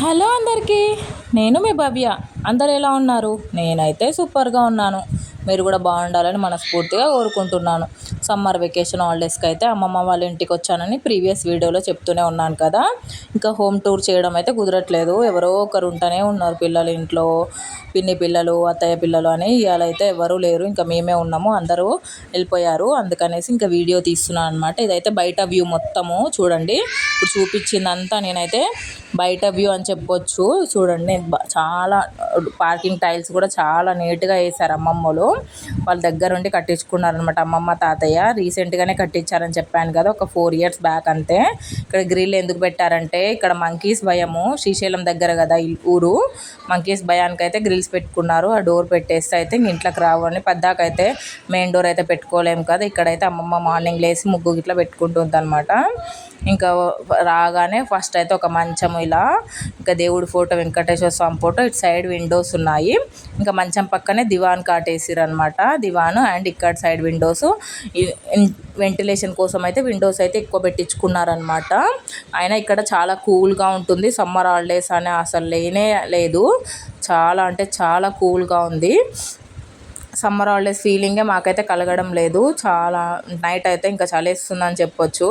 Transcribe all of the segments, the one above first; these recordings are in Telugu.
హలో అందరికీ నేను మీ భవ్య. అందరు ఎలా ఉన్నారు? నేనైతే సూపర్గా ఉన్నాను. మీరు కూడా బాగుండాలని మనస్ఫూర్తిగా కోరుకుంటున్నాను. సమ్మర్ వెకేషన్ హాలిడేస్కి అయితే అమ్మమ్మ వాళ్ళ ఇంటికి వచ్చానని ప్రీవియస్ వీడియోలో చెప్తూనే ఉన్నాను కదా. ఇంకా హోమ్ టూర్ చేయడం అయితే కుదరట్లేదు. ఎవరో ఒకరు ఉంటూనే ఉన్నారు పిల్లలు ఇంట్లో. పిన్ని పిల్లలు అత్తయ్య పిల్లలు అని ఇవాళ అయితే ఎవరూ లేరు. ఇంకా మేమే ఉన్నాము అందరూ వెళ్ళిపోయారు. అందుకనేసి ఇంకా వీడియో తీస్తున్నాను అనమాట ఇదైతే బయట వ్యూ మొత్తము చూడండి. ఇప్పుడు చూపించిందంతా నేనైతే బయట వ్యూ అని చెప్పొచ్చు. చూడండి చాలా పార్కింగ్ టైల్స్ కూడా చాలా నీట్గా వేశారు అమ్మమ్మలు. వాళ్ళ దగ్గర ఉండి కట్టించుకున్నారనమాట అమ్మమ్మ తాతయ్య రీసెంట్గానే కట్టించారని చెప్పాను కదా ఒక ఫోర్ ఇయర్స్ బ్యాక్ అంతే. ఇక్కడ గ్రిల్ ఎందుకు పెట్టారంటే ఇక్కడ మంకీస్ భయము శ్రీశైలం దగ్గర కదా ఊరు. మంకీస్ భయానికి అయితే గ్రిల్స్ పెట్టుకున్నారు ఆ డోర్ పెట్టేస్తే అయితే ఇంట్లోకి రావు అని. పద్దాకైతే మెయిన్ డోర్ అయితే పెట్టుకోలేము కదా ఇక్కడైతే అమ్మమ్మ మార్నింగ్ లేసి ముగ్గు ఇట్లా పెట్టుకుంటుంది అనమాట ఇంకా రాగానే ఫస్ట్ అయితే ఒక మంచం ఇలా ఇంకా దేవుడి ఫోటో వెంకటేశ్వర స్వామి ఫోటో ఇటు సైడ్ విండోస్ ఉన్నాయి. ఇంకా మంచం పక్కనే దివాన్ కాటేసిరు అనమాట దివాను అండ్ ఇక్కడ సైడ్ విండోస్. వెంటిలేషన్ కోసం అయితే విండోస్ అయితే ఎక్కువ పెట్టించుకున్నారనమాట అయినా ఇక్కడ చాలా కూల్గా ఉంటుంది. సమ్మర్ హాలిడేస్ అనే అసలు లేనే లేదు. చాలా అంటే చాలా కూల్గా ఉంది. సమ్మర్ హాలిడేస్ ఫీలింగే మాకైతే కలగడం లేదు. చాలా నైట్ అయితే ఇంకా చలేస్తుందని చెప్పొచ్చు.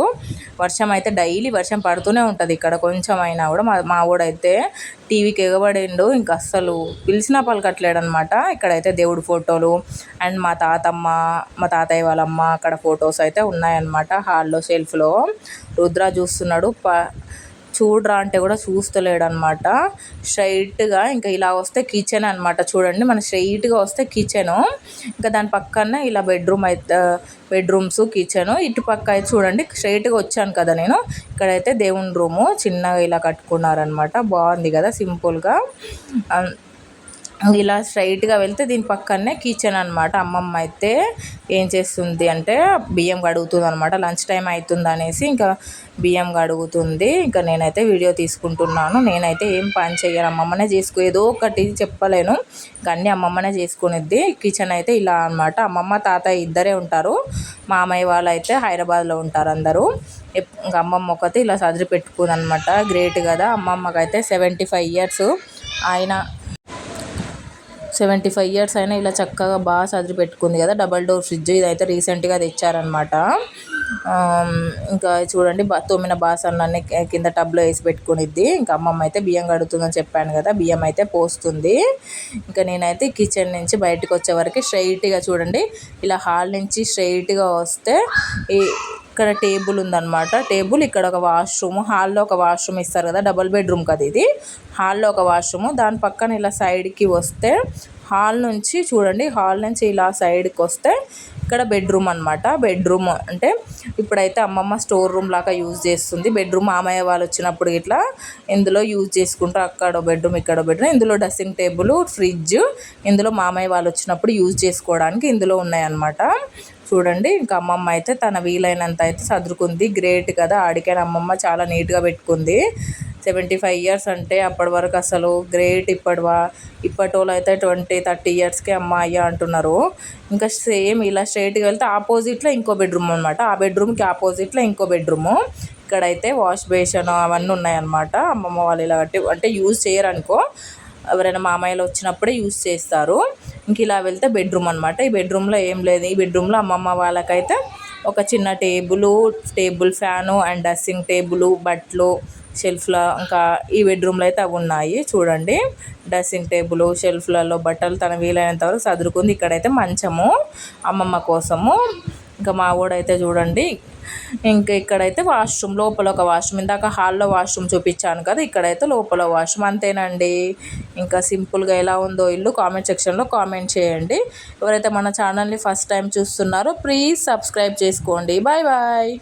వర్షం అయితే డైలీ వర్షం పడుతూనే ఉంటుంది ఇక్కడ. కొంచెం అయినా కూడా మా మా ఊడైతే టీవీకి ఎగబడిండు. ఇంకా అస్సలు పిలిచినా పలకట్లేడు అనమాట ఇక్కడైతే దేవుడి ఫోటోలు అండ్ మా తాతమ్మ మా తాతయ్య వాళ్ళమ్మ అక్కడ ఫొటోస్ అయితే ఉన్నాయన్నమాట హాల్లో షెల్ఫ్లో. రుద్ర చూస్తున్నాడు. ప చూడరా అంటే కూడా చూస్తలేడు అనమాట స్ట్రైట్గా ఇంకా ఇలా వస్తే కిచెన్ అనమాట చూడండి మన స్ట్రైట్గా వస్తే కిచెను. ఇంకా దాని పక్కన ఇలా బెడ్రూమ్ అయితే బెడ్రూమ్స్ కిచెను. ఇటు పక్క అయితే చూడండి స్ట్రైట్గా వచ్చాను కదా నేను. ఇక్కడైతే దేవుని రూము చిన్నగా ఇలా కట్టుకున్నారనమాట బాగుంది కదా సింపుల్గా. ఇలా స్ట్రైట్గా వెళ్తే దీని పక్కనే కిచెన్ అనమాట అమ్మమ్మ అయితే ఏం చేస్తుంది అంటే బియ్యం కడుగుతుంది అనమాట లంచ్ టైం అవుతుంది అనేసి ఇంకా బియ్యం కడుగుతుంది. ఇంకా నేనైతే వీడియో తీసుకుంటున్నాను. నేనైతే ఏం పని చేయను అమ్మమ్మనే చేసుకో ఏదో ఒకటి చెప్పలేను. ఇంకా అన్నీ అమ్మమ్మనే చేసుకునేది కిచెన్ అయితే ఇలా అనమాట అమ్మమ్మ తాతయ్య ఇద్దరే ఉంటారు. మామయ్య వాళ్ళు అయితే హైదరాబాద్లో ఉంటారు అందరూ. ఇంకా అమ్మమ్మ ఒకటి ఇలా సదిరి పెట్టుకుంది అనమాట గ్రేట్ కదా. అమ్మమ్మకైతే సెవెంటీ ఫైవ్ ఇయర్స్. ఆయన సెవెంటీ ఫైవ్ ఇయర్స్ అయినా ఇలా చక్కగా బాగా సదిరి పెట్టుకుంది కదా డబల్ డోర్ ఫ్రిడ్జ్ ఇదైతే రీసెంట్గా తెచ్చారనమాట ఇంకా చూడండి తోమిన బాసన్లన్నీ కింద టబ్లో వేసి పెట్టుకునిద్ది. ఇంకా అమ్మమ్మ అయితే బియ్యం కడుగుతుందని చెప్పాను కదా బియ్యం అయితే పోస్తుంది. ఇంకా నేనైతే కిచెన్ నుంచి బయటకు వచ్చే వరకు స్ట్రైట్గా చూడండి ఇలా హాల్ నుంచి స్ట్రైట్గా వస్తే ఈ ఇక్కడ టేబుల్ ఉందన్నమాట. టేబుల్ ఇక్కడ ఒక వాష్రూమ్ హాల్లో ఒక వాష్రూమ్ ఇస్తారు కదా డబుల్ బెడ్రూమ్ కదా ఇది. హాల్లో ఒక వాష్రూమ్ దాని పక్కన ఇలా సైడ్కి వస్తే హాల్ నుంచి చూడండి హాల్ నుంచి ఇలా సైడ్కి వస్తే ఇక్కడ బెడ్రూమ్ అనమాట బెడ్రూమ్ అంటే ఇప్పుడైతే అమ్మమ్మ స్టోర్ రూమ్ లాగా యూజ్ చేస్తుంది. బెడ్రూమ్ మామయ్య వాళ్ళు వచ్చినప్పుడు ఇట్లా ఇందులో యూజ్ చేసుకుంటూ అక్కడ బెడ్రూమ్ ఇక్కడ బెడ్రూమ్ ఇందులో డ్రెస్సింగ్ టేబుల్ ఫ్రిడ్జ్ ఇందులో మామయ్య వాళ్ళు వచ్చినప్పుడు యూజ్ చేసుకోవడానికి ఇందులో ఉన్నాయన్నమాట. చూడండి ఇంకా అమ్మమ్మ అయితే తన వీలైనంత అయితే సదురుకుంది. గ్రేట్ కదా ఆడికైనా అమ్మమ్మ చాలా నీట్గా పెట్టుకుంది. సెవెంటీ ఫైవ్ ఇయర్స్ అంటే అప్పటి వరకు అసలు గ్రేట్ ఇప్పటివా ఇప్పటి వాళ్ళు అయితే ట్వంటీ థర్టీ ఇయర్స్కి అమ్మ అంటున్నారు. ఇంకా సేమ్ ఇలా స్ట్రైట్గా వెళ్తే ఆపోజిట్లో ఇంకో బెడ్రూమ్ అనమాట ఆ బెడ్రూమ్కి ఆపోజిట్లో ఇంకో బెడ్రూము ఇక్కడైతే వాష్ బేషన్ అవన్నీ ఉన్నాయన్నమాట. అమ్మమ్మ వాళ్ళు ఇలా అంటే యూజ్ చేయరనుకో ఎవరైనా మామయ్యలు వచ్చినప్పుడే యూజ్ చేస్తారు. ఇంక ఇలా వెళ్తే బెడ్రూమ్ అనమాట ఈ బెడ్రూమ్లో ఏం లేదు. ఈ బెడ్రూమ్లో అమ్మమ్మ వాళ్ళకైతే ఒక చిన్న table table fan and dressing table బట్టలు షెల్ఫ్లో ఇంకా ఈ బెడ్రూమ్లో అయితే అవి ఉన్నాయి. చూడండి. డ్రెస్సింగ్ టేబుల్ షెల్ఫ్లలో బట్టలు తన వీలైనంత వరకు సదురుకుంది ఇక్కడైతే మంచము అమ్మమ్మ కోసము. ఇంకా మా అయితే చూడండి. ఇంకా ఇక్కడైతే వాష్రూమ్ లోపల ఒక వాష్రూమ్. ఇందాక హాల్లో వాష్రూమ్ చూపించాను కదా ఇక్కడైతే లోపల వాష్రూమ్. అంతేనండి. ఇంకా సింపుల్గా ఎలా ఉందో ఇల్లు కామెంట్ సెక్షన్లో కామెంట్ చేయండి. ఎవరైతే మన ఛానల్ని ఫస్ట్ టైం చూస్తున్నారో ప్లీజ్ సబ్స్క్రైబ్ చేసుకోండి. Bye bye.